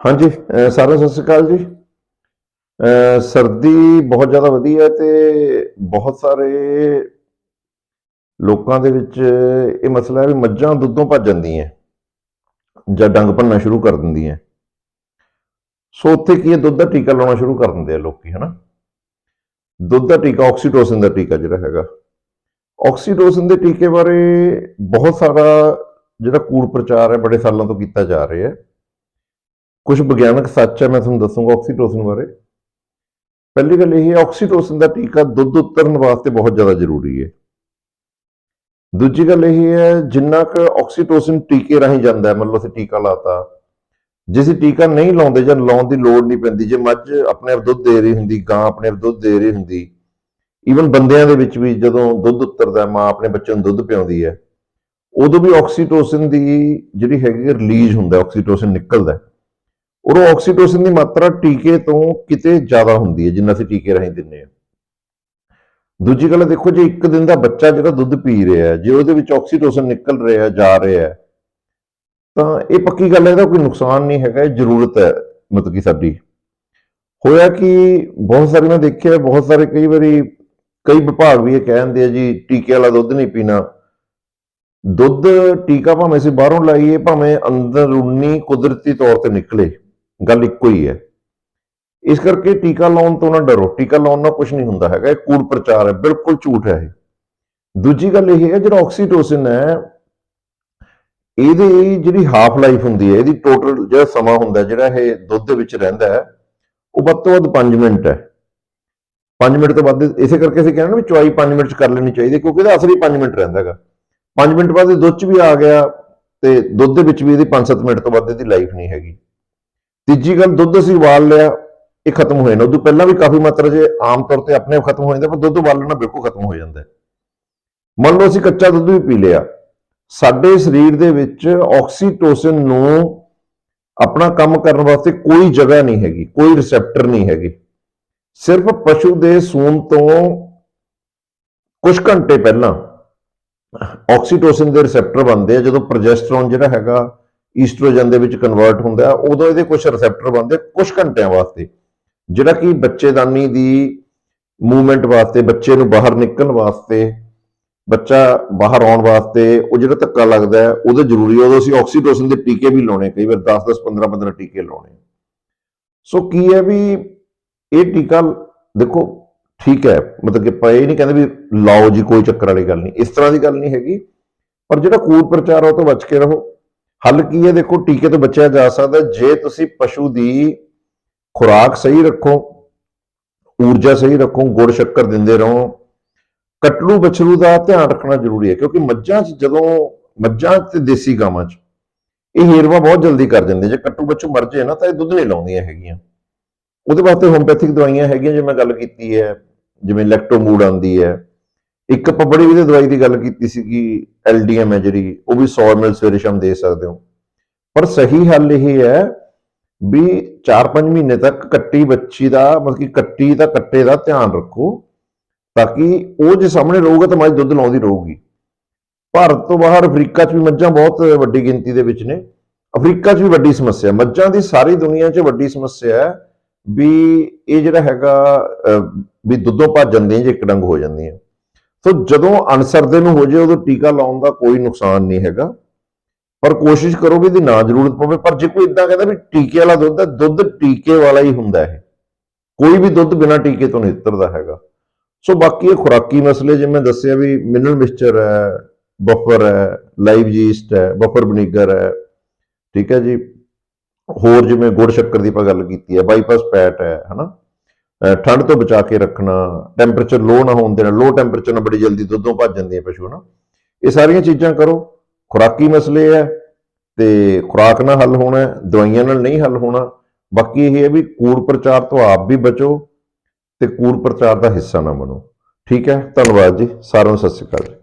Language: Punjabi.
ਹਾਂਜੀ ਸਾਰਾ ਸਤਿ ਸ਼੍ਰੀ ਅਕਾਲ ਜੀ। ਸਰਦੀ ਬਹੁਤ ਜ਼ਿਆਦਾ ਵਧੀਆ ਹੈ ਤੇ ਬਹੁਤ ਸਾਰੇ ਲੋਕਾਂ ਦੇ ਵਿੱਚ ਇਹ ਮਸਲਾ ਹੈ ਵੀ ਮੱਝਾਂ ਦੁੱਧੋਂ ਭੱਜ ਜਾਂਦੀਆਂ ਜਾਂ ਡੰਗ ਭੰਨਣਾ ਸ਼ੁਰੂ ਕਰ ਦਿੰਦੀਆਂ ਸੋ ਉੱਥੇ ਕੀ ਹੈ, ਦੁੱਧ ਦਾ ਟੀਕਾ ਲਾਉਣਾ ਸ਼ੁਰੂ ਕਰ ਦਿੰਦੇ ਆ ਲੋਕੀ, ਹਨਾ। ਦੁੱਧ ਦਾ ਟੀਕਾ, ਆਕਸੀਟੋਸਿਨ ਦਾ ਟੀਕਾ ਜਿਹੜਾ ਹੈਗਾ। ਆਕਸੀਟੋਸਿਨ ਦੇ ਟੀਕੇ ਬਾਰੇ ਬਹੁਤ ਸਾਰਾ ਜਿਹੜਾ ਕੂੜ ਪ੍ਰਚਾਰ ਹੈ, ਬੜੇ ਸਾਲਾਂ ਤੋਂ ਕੀਤਾ ਜਾ ਰਿਹਾ ਹੈ। ਕੁਝ ਵਿਗਿਆਨਕ ਸੱਚ ਹੈ, ਮੈਂ ਤੁਹਾਨੂੰ ਦੱਸੂਗਾ ਆਕਸੀਟੋਸਿਨ ਬਾਰੇ। ਪਹਿਲੀ ਗੱਲ ਇਹ ਹੈ ਆਕਸੀਟੋਸਿਨ ਦਾ ਟੀਕਾ ਦੁੱਧ ਉਤਰਨ ਵਾਸਤੇ ਬਹੁਤ ਜ਼ਿਆਦਾ ਜ਼ਰੂਰੀ ਹੈ। ਦੂਜੀ ਗੱਲ ਇਹ ਹੈ, ਜਿੰਨਾ ਕੁ ਆਕਸੀਟੋਸਿਨ ਟੀਕੇ ਰਾਹੀਂ ਜਾਂਦਾ ਹੈ ਮੰਨ ਅਸੀਂ ਟੀਕਾ ਲਾਤਾ, ਜੇ ਅਸੀਂ ਟੀਕਾ ਨਹੀਂ ਲਾਉਂਦੇ ਜਾਂ ਲਾਉਣ ਦੀ ਲੋੜ ਨਹੀਂ ਪੈਂਦੀ, ਜੇ ਮੱਝ ਆਪਣੇ ਆਪ ਦੁੱਧ ਦੇ ਰਹੀ ਹੁੰਦੀ, ਗਾਂ ਆਪਣੇ ਆਪ ਦੁੱਧ ਦੇ ਰਹੀ ਹੁੰਦੀ ਈਵਨ ਬੰਦਿਆਂ ਦੇ ਵਿੱਚ ਵੀ ਜਦੋਂ ਦੁੱਧ ਉਤਰਦਾ ਮਾਂ ਆਪਣੇ ਬੱਚੇ ਨੂੰ ਦੁੱਧ ਪਿਆਉਂਦੀ ਹੈ, ਉਦੋਂ ਵੀ ਆਕਸੀਟੋਸਿਨ ਦੀ ਜਿਹੜੀ ਹੈਗੀ ਰਿਲੀਜ਼ ਹੁੰਦਾ ਆਕਸੀਟੋਸਿਨ ਨਿਕਲਦਾ ਔਰ ਉਹ ਆਕਸੀਟੋਸਿਨ ਦੀ ਮਾਤਰਾ ਟੀਕੇ ਤੋਂ ਕਿਤੇ ਜ਼ਿਆਦਾ ਹੁੰਦੀ ਹੈ, ਜਿੰਨਾ ਅਸੀਂ ਟੀਕੇ ਰਾਹੀਂ ਦਿੰਨੇ ਆ ਦੂਜੀ ਗੱਲ, ਦੇਖੋ ਜੇ ਇੱਕ ਦਿਨ ਦਾ ਬੱਚਾ ਜਿਹੜਾ ਦੁੱਧ ਪੀ ਰਿਹਾ ਹੈ, ਜੇ ਉਹਦੇ ਵਿੱਚ ਆਕਸੀਟੋਸਿਨ ਨਿਕਲ ਰਿਹਾ ਜਾ ਰਿਹਾ ਤਾਂ ਇਹ ਪੱਕੀ ਗੱਲ ਹੈ, ਇਹਦਾ ਕੋਈ ਨੁਕਸਾਨ ਨਹੀਂ ਹੈਗਾ, ਇਹ ਜ਼ਰੂਰਤ ਹੈ, ਮਤਲਬ ਕਿ ਸਾਡੀ। ਹੋਇਆ ਕਿ ਬਹੁਤ ਸਾਰੇ ਮੈਂ ਦੇਖਿਆ, ਬਹੁਤ ਸਾਰੇ ਕਈ ਵਾਰੀ, ਕਈ ਵਿਭਾਗ ਵੀ ਇਹ ਕਹਿੰਦੇ ਆ ਜੀ, ਟੀਕੇ ਵਾਲਾ ਦੁੱਧ ਨਹੀਂ ਪੀਣਾ। ਦੁੱਧ ਟੀਕਾ ਭਾਵੇਂ ਅਸੀਂ ਬਾਹਰੋਂ ਲਾਈਏ, ਭਾਵੇਂ ਅੰਦਰੂਨੀ ਕੁਦਰਤੀ ਤੌਰ ਤੇ ਨਿਕਲੇ। ਗੱਲ ਇੱਕੋ ਹੀ ਹੈ। ਇਸ ਕਰਕੇ ਟੀਕਾ ਲਾਉਣ ਤੋਂ ਨਾ ਡਰੋ, ਟੀਕਾ ਲਾਉਣ ਨਾਲ ਕੁਝ ਨਹੀਂ ਹੁੰਦਾ ਹੈਗਾ, ਇਹ ਕੂੜ ਪ੍ਰਚਾਰ ਹੈ, ਬਿਲਕੁਲ ਝੂਠ ਹੈ ਇਹ। ਦੂਜੀ ਗੱਲ ਇਹ ਹੈ, ਜਿਹੜਾ ਆਕਸੀਟੋਸਿਨ ਹੈ, ਇਹਦੀ ਜਿਹੜੀ ਹਾਫ ਲਾਈਫ ਹੁੰਦੀ ਹੈ, ਇਹਦੀ ਟੋਟਲ ਜਿਹੜਾ ਸਮਾਂ ਹੁੰਦਾ, ਜਿਹੜਾ ਇਹ ਦੁੱਧ ਦੇ ਵਿੱਚ ਰਹਿੰਦਾ ਹੈ, ਉਹ ਵੱਧ ਤੋਂ ਵੱਧ 5 ਮਿੰਟ ਹੈ। 5 ਮਿੰਟ ਤੋਂ ਵੱਧ, ਇਸੇ ਕਰਕੇ ਅਸੀਂ ਕਹਿੰਦੇ ਨਾ ਵੀ ਚੁਆਈ 5 ਮਿੰਟ ਚ ਕਰ ਲੈਣੀ ਚਾਹੀਦੀ, ਕਿਉਂਕਿ ਇਹਦਾ ਅਸਲੀ 5 ਮਿੰਟ ਰਹਿੰਦਾ ਹੈਗਾ। 5 ਮਿੰਟ ਬਾਅਦ ਇਹ ਦੁੱਧ ਚ ਵੀ ਆ ਗਿਆ ਤੇ ਦੁੱਧ ਦੇ ਵਿੱਚ ਵੀ ਇਹਦੀ 5-7 ਮਿੰਟ ਤੋਂ ਵੱਧ ਇਹਦੀ ਲਾਈਫ ਨਹੀਂ ਹੈਗੀ। ਤੀਜੀ ਗੱਲ ਦੁੱਧ ਅਸੀਂ ਉਬਾਲ ਲਿਆ, ਇਹ ਖਤਮ ਹੋ ਜਾਣਾ ਉਦੋਂ ਪਹਿਲਾਂ ਵੀ ਕਾਫੀ ਮਾਤਰਾ 'ਚ ਆਮ ਤੌਰ ਤੇ ਆਪਣੇ ਆਪ ਖਤਮ ਹੋ ਜਾਂਦਾ, ਪਰ ਦੁੱਧ ਉਬਾਲਣਾ ਬਿਲਕੁਲ ਖਤਮ ਹੋ ਜਾਂਦਾ ਮੰਨ ਲਓ ਅਸੀਂ ਕੱਚਾ ਦੁੱਧ ਵੀ ਪੀ ਲਿਆ। ਸਾਡੇ ਸਰੀਰ ਦੇ ਵਿੱਚ ਆਕਸੀਟੋਸਿਨ ਨੂੰ ਆਪਣਾ ਕੰਮ ਕਰਨ ਵਾਸਤੇ ਕੋਈ ਜਗ੍ਹਾ ਨਹੀਂ ਹੈਗੀ, ਕੋਈ ਰਿਸੈਪਟਰ ਨਹੀਂ ਹੈਗੇ। ਸਿਰਫ ਪਸ਼ੂ ਦੇ ਸੂਨ ਤੋਂ ਕੁਝ ਘੰਟੇ ਪਹਿਲਾਂ ਆਕਸੀਟੋਸਿਨ ਦੇ ਰਿਸੈਪਟਰ ਬਣਦੇ ਆ, ਜਦੋਂ ਪ੍ਰੋਜੈਸਟਰੋਨ ਜਿਹੜਾ ਹੈਗਾ ਈਸਟ੍ਰੋਜਨ ਦੇ ਵਿੱਚ ਕਨਵਰਟ ਹੁੰਦਾ ਉਦੋਂ ਇਹਦੇ ਕੁਝ ਰਿਸੈਪਟਰ ਬਣਦੇ ਕੁਝ ਘੰਟਿਆਂ ਵਾਸਤੇ। ਜਿਹੜਾ ਕਿ ਬੱਚੇਦਾਨੀ ਦੀ ਮੂਵਮੈਂਟ ਵਾਸਤੇ, ਬੱਚੇ ਨੂੰ ਬਾਹਰ ਨਿਕਲਣ ਵਾਸਤੇ, ਬੱਚਾ ਬਾਹਰ ਆਉਣ ਵਾਸਤੇ, ਉਹ ਜਿਹੜਾ ਧੱਕਾ ਲੱਗਦਾ ਹੈ, ਉਹਦੇ ਜ਼ਰੂਰੀ ਹੈ। ਉਦੋਂ ਅਸੀਂ ਆਕਸੀਟੋਸਿਨ ਦੇ ਟੀਕੇ ਵੀ ਲਾਉਣੇ, ਕਈ ਵਾਰ 10 10 15 15 ਟੀਕੇ ਲਾਉਣੇ। ਸੋ ਕੀ ਹੈ ਵੀ ਇਹ ਟੀਕਾ, ਦੇਖੋ, ਠੀਕ ਹੈ, ਮਤਲਬ ਕਿ ਆਪਾਂ ਇਹ ਨਹੀਂ ਕਹਿੰਦੇ ਵੀ ਲਾਓ ਜੀ, ਕੋਈ ਚੱਕਰ ਵਾਲੀ ਗੱਲ ਨਹੀਂ। ਇਸ ਤਰ੍ਹਾਂ ਦੀ ਗੱਲ ਨਹੀਂ ਹੈਗੀ, ਪਰ ਜਿਹੜਾ ਕੂੜ ਪ੍ਰਚਾਰ ਉਹ ਤੋਂ ਬਚ ਕੇ ਰਹੋ। ਹੱਲ ਕੀ ਹੈ? ਦੇਖੋ, ਟੀਕੇ ਤੋਂ ਬਚਿਆ ਜਾ ਸਕਦਾ ਜੇ ਤੁਸੀਂ ਪਸ਼ੂ ਦੀ ਖੁਰਾਕ ਸਹੀ ਰੱਖੋ, ਊਰਜਾ ਸਹੀ ਰੱਖੋ, ਗੁੜ ਸ਼ੱਕਰ ਦਿੰਦੇ ਰਹੋ, ਕਟਲੂ ਬਛਰੂ ਦਾ ਧਿਆਨ ਰੱਖਣਾ ਜ਼ਰੂਰੀ ਹੈ, ਕਿਉਂਕਿ ਮੱਝਾਂ 'ਚ ਜਦੋਂ, ਮੱਝਾਂ ਤੇ ਦੇਸੀ ਗਾਵਾਂ 'ਚ ਇਹ ਹੇਰਵਾ ਬਹੁਤ ਜਲਦੀ ਕਰ ਜਾਂਦੇ ਜੇ ਕੱਟੂ ਬੱਚੂ ਮਰ ਜੇ ਨਾ, ਤਾਂ ਇਹ ਦੁੱਧ ਨਹੀਂ ਲਾਉਂਦੀਆਂ ਹੈਗੀਆਂ। ਉਹਦੇ ਵਾਸਤੇ ਹੋਮਪੈਥਿਕ ਦਵਾਈਆਂ ਹੈਗੀਆਂ, ਜੇ ਮੈਂ ਗੱਲ ਕੀਤੀ ਹੈ, ਜਿਵੇਂ ਲੈਕਟੋਮੂਡ ਆਉਂਦੀ ਹੈ। ਇੱਕ ਆਪਾਂ ਬੜੀ ਵਧੀਆ ਦਵਾਈ ਦੀ ਗੱਲ ਕੀਤੀ ਸੀਗੀ ਐਲਡੀਐਮ ਹੈ ਜਿਹੜੀ, ਉਹ ਵੀ 100 ml ਸਵੇਰੇ ਸ਼ਾਮ ਦੇ ਸਕਦੇ ਹੋ। ਪਰ ਸਹੀ ਹੱਲ ਇਹ ਹੈ ਵੀ 4-5 ਮਹੀਨੇ ਤੱਕ ਕੱਟੀ ਬੱਚੀ ਦਾ, ਮਤਲਬ ਕਿ ਕੱਟੀ ਦਾ, ਕੱਟੇ ਦਾ ਧਿਆਨ ਰੱਖੋ ਤਾਂ ਕਿ ਉਹ ਜੇ ਸਾਹਮਣੇ ਰਹੂਗਾ ਤਾਂ ਮੱਝ ਦੁੱਧ ਲਾਉਂਦੀ ਰਹੂਗੀ। ਭਾਰਤ ਤੋਂ ਬਾਹਰ ਅਫਰੀਕਾ 'ਚ ਵੀ ਮੱਝਾਂ ਬਹੁਤ ਵੱਡੀ ਗਿਣਤੀ ਦੇ ਵਿੱਚ ਨੇ। ਅਫਰੀਕਾ 'ਚ ਵੀ ਵੱਡੀ ਸਮੱਸਿਆ, ਮੱਝਾਂ ਦੀ ਸਾਰੀ ਦੁਨੀਆ 'ਚ ਵੱਡੀ ਸਮੱਸਿਆ ਹੈ ਵੀ ਇਹ ਜਿਹੜਾ ਹੈਗਾ ਵੀ ਦੁੱਧੋਂ ਭੱਜ ਜਾਂਦੀਆਂ, ਜੇ ਇੱਕ ਡੰਗ ਹੋ ਜਾਂਦੀਆਂ। ਸੋ ਜਦੋਂ ਅਨਸਰਦੇ ਨੂੰ ਹੋ ਜੇ ਉਦੋਂ ਟੀਕਾ ਲਾਉਣ ਦਾ ਕੋਈ ਨੁਕਸਾਨ ਨਹੀਂ ਹੈਗਾ। ਪਰ ਕੋਸ਼ਿਸ਼ ਕਰੋ ਵੀ ਇਹਦੀ ਨਾ ਜ਼ਰੂਰਤ ਪਵੇ। ਪਰ ਜੇ ਕੋਈ ਇਦਾਂ ਕਹਿੰਦਾ ਵੀ ਟੀਕੇ ਵਾਲਾ ਦੁੱਧ ਹੈ, ਦੁੱਧ ਟੀਕੇ ਵਾਲਾ ਹੀ ਹੁੰਦਾ ਹੈ ਕੋਈ ਵੀ ਦੁੱਧ ਬਿਨਾਂ ਟੀਕੇ ਤੋਂ ਨਹੀਂ ਉਤਰਦਾ ਹੈਗਾ। ਸੋ ਬਾਕੀ ਇਹ ਖੁਰਾਕੀ ਮਸਲੇ ਜਿਵੇਂ ਦੱਸਿਆ ਵੀ ਮਿਨਰਲ ਮਿਕਸਚਰ ਹੈ ਬਫਰ ਹੈ ਲਾਈਵ ਜੀਸਟ ਹੈ ਬਫਰ ਬਨੀਗਰ ਹੈ, ਠੀਕ ਹੈ ਜੀ। ਹੋਰ ਜਿਵੇਂ ਗੁੜ ਸ਼ੱਕਰ ਦੀ ਆਪਾਂ ਗੱਲ ਕੀਤੀ ਹੈ ਬਾਈਪਾਸ ਫੈਟ ਹੈ, ਹਨਾ? ਅਹ ਠੰਡ ਤੋਂ ਬਚਾ ਕੇ ਰੱਖਣਾ ਟੈਂਪਰੇਚਰ ਲੋ ਨਾ ਹੋਣ ਦੇਣਾ ਲੋ ਟੈਂਪਰੇਚਰ ਨਾਲ ਬੜੀ ਜਲਦੀ ਦੁੱਧੋਂ ਭੱਜ ਜਾਂਦੀਆਂ ਪਸ਼ੂ ਨਾ ਇਹ ਸਾਰੀਆਂ ਚੀਜ਼ਾਂ ਕਰੋ। ਖੁਰਾਕੀ ਮਸਲੇ ਹੈ ਤੇ ਖੁਰਾਕ ਨਾਲ ਹੱਲ ਹੋਣਾ ਦਵਾਈਆਂ ਨਾਲ ਨਹੀਂ ਹੱਲ ਹੋਣਾ। ਬਾਕੀ ਇਹ ਹੈ ਵੀ ਕੂੜ ਪ੍ਰਚਾਰ ਤੋਂ ਆਪ ਵੀ ਬਚੋ ਤੇ ਕੂੜ ਪ੍ਰਚਾਰ ਦਾ ਹਿੱਸਾ ਨਾ ਬਣੋ। ਠੀਕ ਹੈ? ਧੰਨਵਾਦ ਜੀ। ਸਾਰਿਆਂ ਨੂੰ ਸਤਿ ਸ਼੍ਰੀ ਅਕਾਲ ਜੀ।